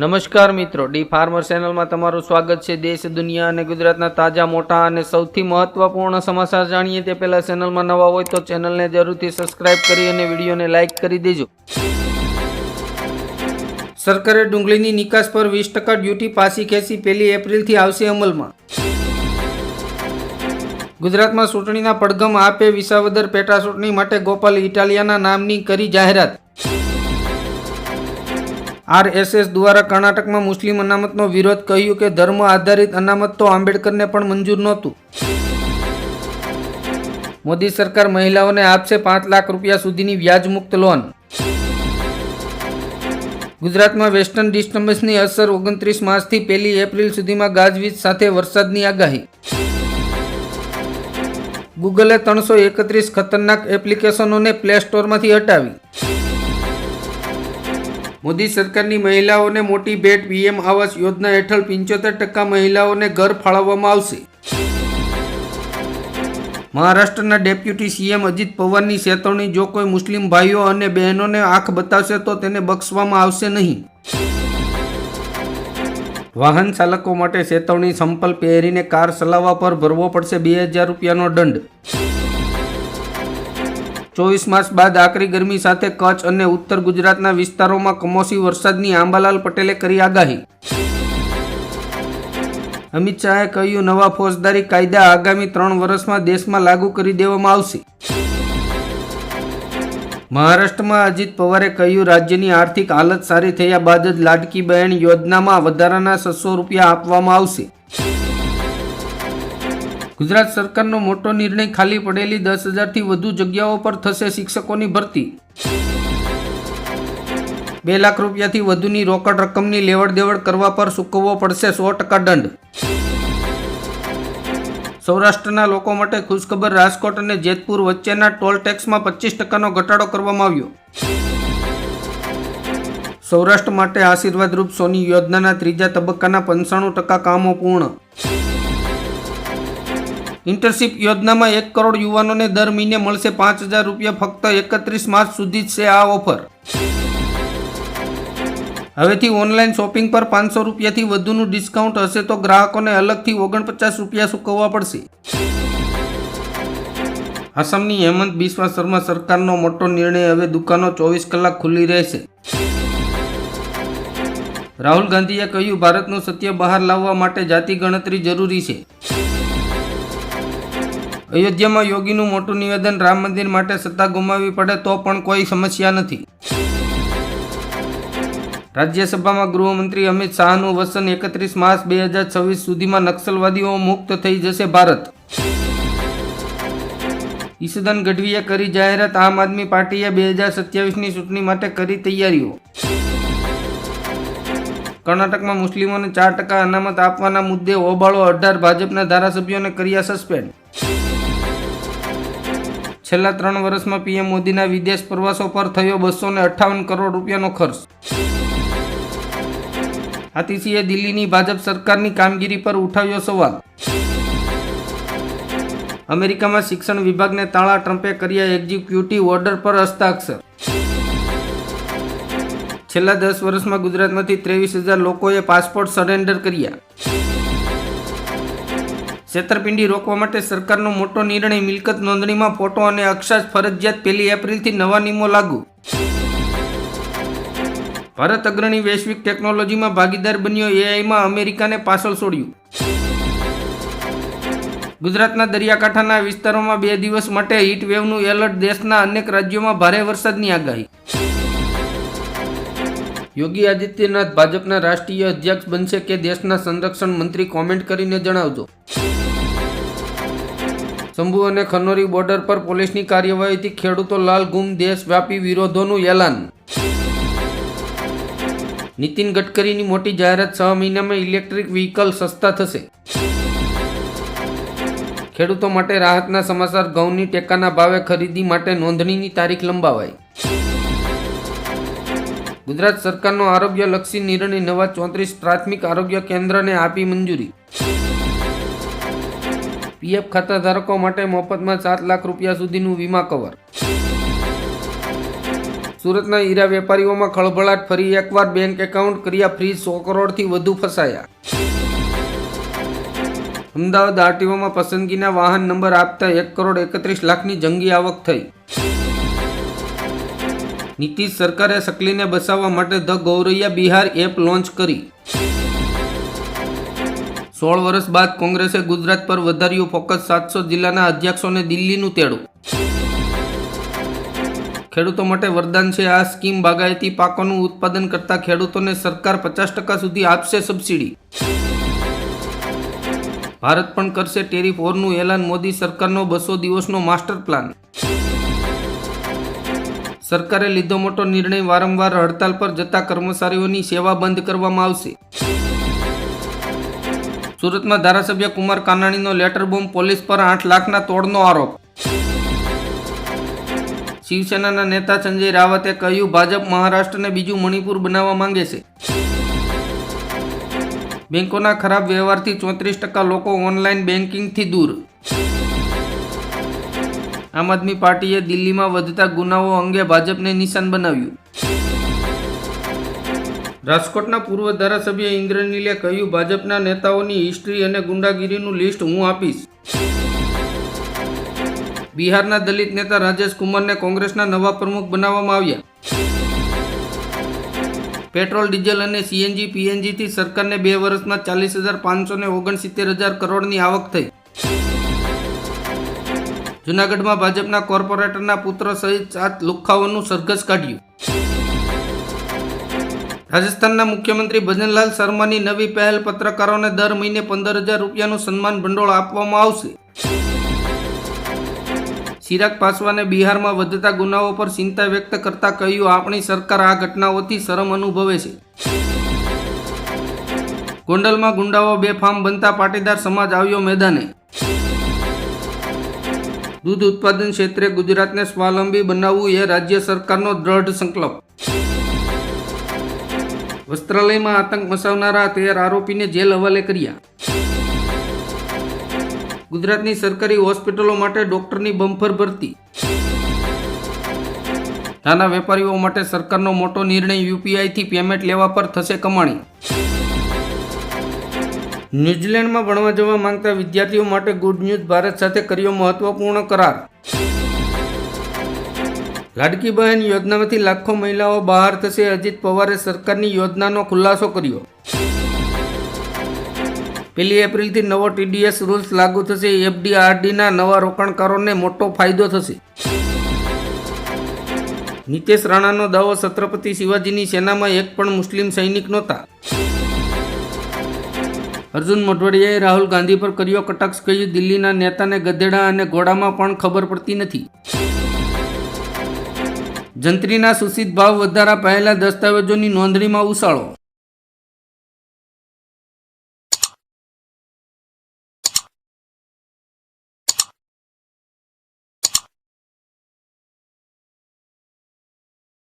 નમસ્કાર મિત્રો, D farmer ચેનલમાં તમારું સ્વાગત છે. દેશ, દુનિયા અને ગુજરાતના તાજા, મોટા અને સૌથી મહત્વપૂર્ણ સમાચાર જાણીએ તે પહેલા ચેનલમાં નવા હોય તો ચેનલને જરૂરથી સબસ્ક્રાઇબ કરી અને વિડીયોને લાઇક કરી દેજો. સરકારે ડુંગળીની નિકાસ પર વીસ ટકા ડ્યુટી પાછી ખેંચી પહેલી એપ્રિલથી આવશે અમલમાં. ગુજરાતમાં ચૂંટણીના પડઘમ આપે વિસાવદર પેટા ચૂંટણી માટે ગોપાલ ઇટાલિયાના નામની કરી જાહેરાત. આરએસએસ દ્વારા કર્ણાટકમાં મુસ્લિમ અનામતનો વિરોધ કહ્યું કે ધર્મ આધારિત અનામત તો આંબેડકરને પણ મંજૂર નહોતું. મોદી સરકાર મહિલાઓને આપશે પાંચ લાખ રૂપિયા સુધીની વ્યાજમુક્ત લોન. ગુજરાતમાં વેસ્ટર્ન ડિસ્ટર્બન્સની અસર ઓગણત્રીસ માર્ચથી પહેલી એપ્રિલ સુધીમાં ગાજવીજ સાથે વરસાદની આગાહી. ગૂગલે ત્રણસો એકત્રીસ ખતરનાક એપ્લિકેશનોને પ્લે સ્ટોરમાંથી હટાવી. મોદી સરકારની મહિલાઓને મોટી ભેટ પીએમ આવાસ યોજના હેઠળ પંચોતેર ટકા મહિલાઓને ઘર ફાળવવામાં આવશે. મહારાષ્ટ્રના ડેપ્યુટી સીએમ અજીત પવારની ચેતવણી, જો કોઈ મુસ્લિમ ભાઈઓ અને બહેનોને આંખ બતાવશે, તો તેને બક્ષવામાં આવશે નહીં. વાહન ચાલકો માટે ચેતવણી, સંપલ પહેરીને કાર ચલાવવા પર ભરવો પડશે બે હજાર રૂપિયાનો દંડ. ચોવીસ માસ બાદ આકરી ગરમી સાથે કચ્છ અને ઉત્તર ગુજરાતના વિસ્તારોમાં કમોસી વરસાદની આંબાલાલ પટેલે કરી આગાહી. અમિત શાહે કહ્યું, નવા ફોજદારી કાયદા આગામી ત્રણ વર્ષમાં દેશમાં લાગુ કરી દેવામાં આવશે. મહારાષ્ટ્રમાં અજીત પવારે કહ્યું, રાજ્યની આર્થિક હાલત સારી થયા બાદ જ લાડકી બહેન યોજનામાં વધારાના છસો રૂપિયા આપવામાં આવશે. ગુજરાત સરકારનો મોટો નિર્ણય ખાલી પડેલી દસ હજારથી વધુ જગ્યાઓ પર થશે શિક્ષકોની ભરતી. બે લાખ રૂપિયાથી વધુની રોકડ રકમની લેવડ દેવડ કરવા પર ચૂકવવો પડશે સો ટકા દંડ. સૌરાષ્ટ્રના લોકો માટે ખુશખબર રાજકોટ અને જેતપુર વચ્ચેના ટોલ ટેક્સમાં પચીસ ટકાનો ઘટાડો કરવામાં આવ્યો. સૌરાષ્ટ્ર માટે આશીર્વાદરૂપ સોની યોજનાના ત્રીજા તબક્કાના પંચાણું ટકા કામો પૂર્ણ. ઇન્ટર્નશીપ યોજનામાં એક કરોડ યુવાનોને દર મહિને મળશે પાંચ હજાર રૂપિયા, ફક્ત એકત્રીસ માર્ચ સુધી જ છે આ ઓફર. હવેથી ઓનલાઈન શોપિંગ પર પાંચસો રૂપિયાથી વધુનું ડિસ્કાઉન્ટ હશે તો ગ્રાહકોને અલગથી ઓગણપચાસ રૂપિયા ચૂકવવા પડશે. આસામની હેમંત બિસ્વા શર્મા સરકારનો મોટો નિર્ણય હવે દુકાનો ચોવીસ કલાક ખુલ્લી રહેશે. રાહુલ ગાંધીએ કહ્યું, ભારતનું સત્ય બહાર લાવવા માટે જાતિ ગણતરી જરૂરી છે. અયોધ્યામાં યોગીનું મોટું નિવેદન, રામ મંદિર માટે સત્તા ગુમાવવી પડે તો પણ કોઈ સમસ્યા નથી. રાજ્યસભામાં ગૃહમંત્રી અમિત શાહનું વસન એકત્રીસ માર્ચ બે હજાર છવ્વીસ સુધીમાં નક્સલવાદીઓ મુક્ત થઈ જશે ભારત. ઈશુદાન ગઢવીએ કરી જાહેરાત આમ આદમી પાર્ટીએ બે હજાર સત્યાવીસની ચૂંટણી માટે કરી તૈયારીઓ. કર્ણાટકમાં મુસ્લિમોને ચાર ટકા અનામત આપવાના મુદ્દે હોબાળો અઢાર ભાજપના ધારાસભ્યોને કર્યા સસ્પેન્ડ. છેલ્લા ત્રણ વર્ષમાં પીએમ મોદીના વિદેશ પ્રવાસો પર થયો બસો ને અઠ્ઠાવન કરોડ રૂપિયાનો ખર્ચ. આતિશીએ દિલ્હીની ભાજપ સરકારની કામગીરી પર ઉઠાવ્યો સવાલ. અમેરિકામાં શિક્ષણ વિભાગને તાળા ટ્રમ્પે કર્યા એક્ઝિક્યુટિવ ઓર્ડર પર હસ્તાક્ષર. છેલ્લા દસ વર્ષમાં ગુજરાતમાંથી ત્રેવીસ હજાર લોકોએ પાસપોર્ટ સરેન્ડર કર્યા. છેતરપિંડી રોકવા માટે સરકારનો મોટો નિર્ણય મિલકત નોંધણીમાં ફોટો અને અક્ષાંશ ફરજિયાત પહેલી એપ્રિલથી નવા નિયમો લાગુ. ભારત અગ્રણી વૈશ્વિક ટેકનોલોજીમાં ભાગીદાર બન્યો એઆઈમાં અમેરિકાને પાછળ છોડ્યું. ગુજરાતના દરિયાકાંઠાના વિસ્તારોમાં બે દિવસ માટે હીટ વેવનું એલર્ટ દેશના અનેક રાજ્યોમાં ભારે વરસાદની આગાહી. યોગી આદિત્યનાથ ભાજપના રાષ્ટ્રીય અધ્યક્ષ બનશે કે દેશના સંરક્ષણ મંત્રી કોમેન્ટ કરીને જણાવજો. શંભુ અને ખનોરી બોર્ડર પર પોલીસની કાર્યવાહીથી ખેડૂતો લાલ ગુમ, દેશવ્યાપી વિરોધોનું એલાન. નીતિન ગડકરીની મોટી જાહેરાત છ મહિનામાં ઇલેક્ટ્રિક વ્હીકલ સસ્તા થશે. ખેડૂતો માટે રાહતના સમાચાર ઘઉંની ટેકાના ભાવે ખરીદી માટે નોંધણીની તારીખ લંબાવાઈ. ગુજરાત સરકારનો આરોગ્યલક્ષી નિર્ણય નવા ચોત્રીસ પ્રાથમિક આરોગ્ય કેન્દ્રને આપી મંજૂરી. પીએફ ખાતા ધારકો માટે મફતમાં સાત લાખ રૂપિયા સુધીનું વીમા કવર. સુરતના હીરા વેપારીઓમાં ખળભળાટ ફરી એકવાર બેંક એકાઉન્ટ કર્યા ફ્રી સો કરોડથી વધુ ફસાયા. અમદાવાદ આરટીઓમાં પસંદગીના વાહન નંબર આપતા એક કરોડ એકત્રીસ લાખની જંગી આવક થઈ. નીતિશ સરકારે સકલીને બસાવવા માટે the Gauraiya Bihar app launch કરી. સોળ વર્ષ બાદ કોંગ્રેસે ગુજરાત પર વધાર્યું ફોકસ સાતસો જિલ્લાના અધ્યક્ષોને દિલ્હીનું તેડું. ખેડૂતો માટે વરદાન છે આ સ્કીમ બાગાયતી પાકોનું ઉત્પાદન કરતા ખેડૂતોને સરકાર પચાસ ટકા સુધી આપશે સબસિડી. ભારત પણ કરશે ટેરિફ વોરનું એલાન, મોદી સરકારનો બસો દિવસનો માસ્ટર પ્લાન. સરકારે લીધો મોટો નિર્ણય વારંવાર હડતાલ પર જતા કર્મચારીઓની સેવા બંધ કરવામાં આવશે. સુરતમાં ધારાસભ્ય કુમાર કાનાણીનો લેટર બોમ્બ પોલીસ પર આઠ લાખના તોડનો આરોપ. શિવસેનાના નેતા સંજય રાવતે કહ્યું, ભાજપ મહારાષ્ટ્રને બીજું મણિપુર બનાવવા માંગે છે. બેંકોના ખરાબ વ્યવહારથી ચોત્રીસ ટકા લોકો ઓનલાઈન બેન્કિંગથી દૂર. આમ આદમી પાર્ટીએ દિલ્હીમાં વધતા ગુનાઓ અંગે ભાજપને નિશાન બનાવ્યું. રાજકોટના પૂર્વ ધારાસભ્ય ઇન્દ્રનીલે કહ્યું, ભાજપના નેતાઓની હિસ્ટ્રી અને ગુંડાગીરીનું લિસ્ટ હું આપીશ. બિહારના દલિત નેતા રાજેશ કુમારને કોંગ્રેસના નવા પ્રમુખ બનાવવામાં આવ્યા. પેટ્રોલ, ડીઝલ અને સીએનજી, પીએનજીથી સરકારને બે વર્ષમાં ચાલીસ હજાર પાંચસો ને ઓગણસિત્તેર હજાર કરોડની આવક થઈ. જૂનાગઢમાં ભાજપના કોર્પોરેટરના પુત્ર સહિત સાત લુખ્ખાઓનું સરઘસ કાઢ્યું. રાજસ્થાનના મુખ્યમંત્રી ભજનલાલ શર્માની નવી પહેલ પત્રકારોને દર મહિને પંદર હજાર રૂપિયાનું સન્માન ભંડોળ આપવામાં આવશે. ચિરાગ પાસવાને બિહારમાં વધતા ગુનાઓ પર ચિંતા વ્યક્ત કરતા કહ્યું, આપણી સરકાર આ ઘટનાઓથી શરમ અનુભવે છે. ગોંડલમાં ગુંડાઓ બેફામ બનતા પાટીદાર સમાજ આવ્યો મેદાને. દૂધ ઉત્પાદન ક્ષેત્રે ગુજરાતને સ્વાવલંબી બનાવવું એ રાજ્ય સરકારનો દ્રઢ સંકલ્પ. વસ્ત્રાલયમાં આતંક મચાવનારા તેર આરોપીને જેલ હવાલે કર્યા. ગુજરાતની સરકારી હોસ્પિટલો માટે ડોક્ટરની બમ્ફર ભરતી. નાના વેપારીઓ માટે સરકારનો મોટો નિર્ણય યુપીઆઈથી પેમેન્ટ લેવા પર થશે કમાણી. ન્યૂઝીલેન્ડમાં ભણવા જવા માંગતા વિદ્યાર્થીઓ માટે ગુડ ન્યૂઝ ભારત સાથે કર્યો મહત્વપૂર્ણ કરાર. લાડકી બહેન યોજનામાંથી લાખો મહિલાઓ બહાર થશે. અજીત પવારે સરકારની યોજનાનો ખુલાસો કર્યો. પહેલી એપ્રિલથી નવો ટીડીએસ રૂલ્સ લાગુ થશે. એફડીઆરડીના નવા રોકાણકારોને મોટો ફાયદો થશે. નીતેશ રાણાનો દાવો છત્રપતિ શિવાજીની સેનામાં એક પણ મુસ્લિમ સૈનિક નહોતા. અર્જુન મોઢવાડિયાએ રાહુલ ગાંધી પર કર્યો કટાક્ષ, કહ્યું, દિલ્હીના નેતાને ગધેડા અને ઘોડામાં પણ ખબર પડતી નથી. જંત્રીના સૂચિત ભાવ વધારા પહેલા દસ્તાવેજોની નોંધણીમાં ઉછાળો.